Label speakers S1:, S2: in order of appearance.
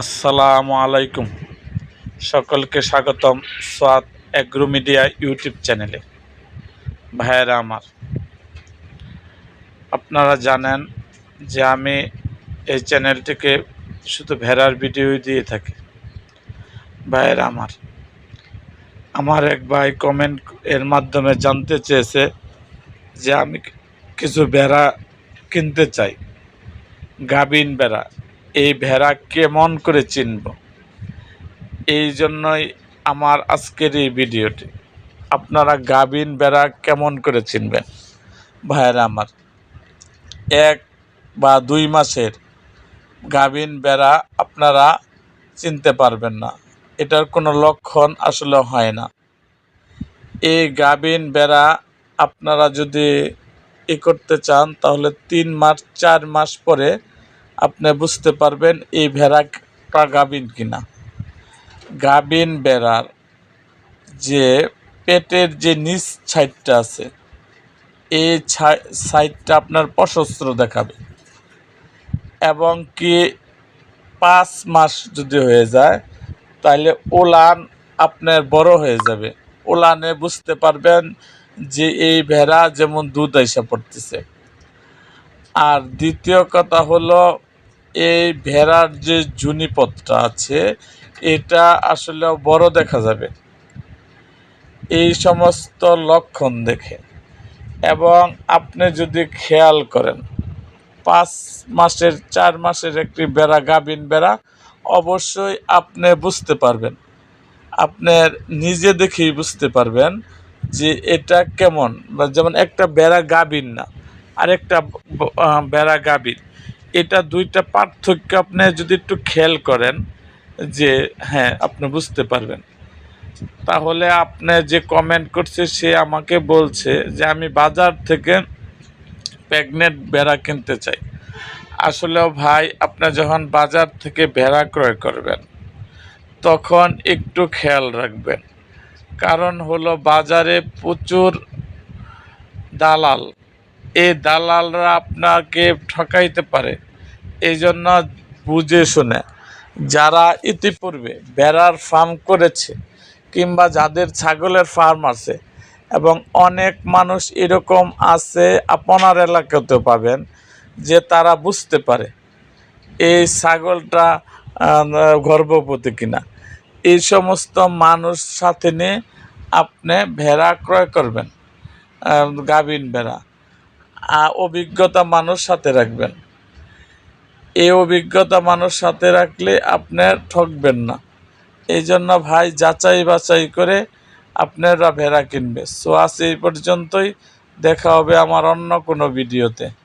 S1: আসসালামু আলাইকুম। সকলকে স্বাগতম সোয়াদ অ্যাগ্রো মিডিয়া ইউটিউব চ্যানেলে। ভাইয়েরা আমার, আপনারা জানেন যে আমি এই চ্যানেলটিকে শুধু ভেড়ার ভিডিও দিয়ে থাকি। ভাইয়েরা আমার আমার এক ভাই কমেন্ট এর মাধ্যমে জানতে চেয়েছে যে আমি কিছু ভেড়া কিনতে চাই। গাবিন ভেড়া। এই ভেড়া কেমন করে চিনব। এই জন্যই আমার আজকের এই ভিডিওটি। আপনারা গাভিন ভেড়া কেমন করে চিনবেন? ভাইয়েরা আমার, এক বা দুই মাসের গাভিন বেড়া আপনারা চিনতে পারবেন না। এটার কোনো লক্ষণ আসলে হয় না। এই গাভিন বেড়া আপনারা যদি ই করতে চান, তাহলে তিন মাস, চার মাস পরে আপনি বুঝতে পারবেন এই ভেড়াটা গাবিন কিনা। গাবিন বেড়ার যে পেটের যে নিচ সাইডটা আছে, এই সাইডটা আপনার প্রশস্ত্র দেখাবে। এবং কি পাঁচ মাস যদি হয়ে যায় তাহলে ওলান আপনার বড় হয়ে যাবে। ওলানে বুঝতে পারবেন যে এই ভেড়া যেমন দুধ এসে পড়তেছে। আর দ্বিতীয় কথা হলো এই ভেড়ার যে জুনিপথটা আছে, এটা আসলে বড় দেখা যাবে। এই সমস্ত লক্ষণ দেখে। এবং আপনি যদি খেয়াল করেন, পাঁচ মাসের, চার মাসের একটি বেড়া গাবিন বেড়া অবশ্যই আপনি বুঝতে পারবেন। আপনার নিজে দেখেই বুঝতে পারবেন যে এটা কেমন। যেমন একটা বেড়া গাবিন না, আরেকটা বেড়া গাবিন এটা দুইটা পার্থক্য আপনি যদি একটু খেয়াল করেন যে হ্যাঁ আপনি বুঝতে পারবেন। তাহলে আপনি যে কমেন্ট করছে, সে আমাকে বলছে যে, আমি বাজার থেকে প্রেগনেন্ট ভেড়া কিনতে চাই। আসলেও ভাই, আপনি যখন বাজার থেকে ভেড়া ক্রয় করবেন, তখন একটু খেয়াল রাখবেন। কারণ হলো বাজারে প্রচুর দালাল এই দালালরা আপনাকে ঠকাইতে পারে। এই জন্য বুঝে শুনে, যারা ইতিপূর্বে বেড়ার ফার্ম করেছে কিংবা যাদের ছাগলের ফার্ম আছে এবং অনেক মানুষ এরকম আছে আপনার এলাকাতেও পাবেন যে তারা বুঝতে পারে এই ছাগলটা গর্ভবতী কিনা। এই সমস্ত মানুষ সাথে নিয়ে আপনি ভেড়া ক্রয় করবেন গাভিন ভেড়া। অভিজ্ঞতা মানুষ সাথে রাখবেন। এই অভিজ্ঞতা মানুষ সাথে রাখলে আপনার ঠকবেন না। এই জন্য ভাই, যাচাই বাছাই করে আপনারা ভেড়া কিনবে। সো আজ এই পর্যন্তই। দেখা হবে আমার অন্য কোনো ভিডিওতে।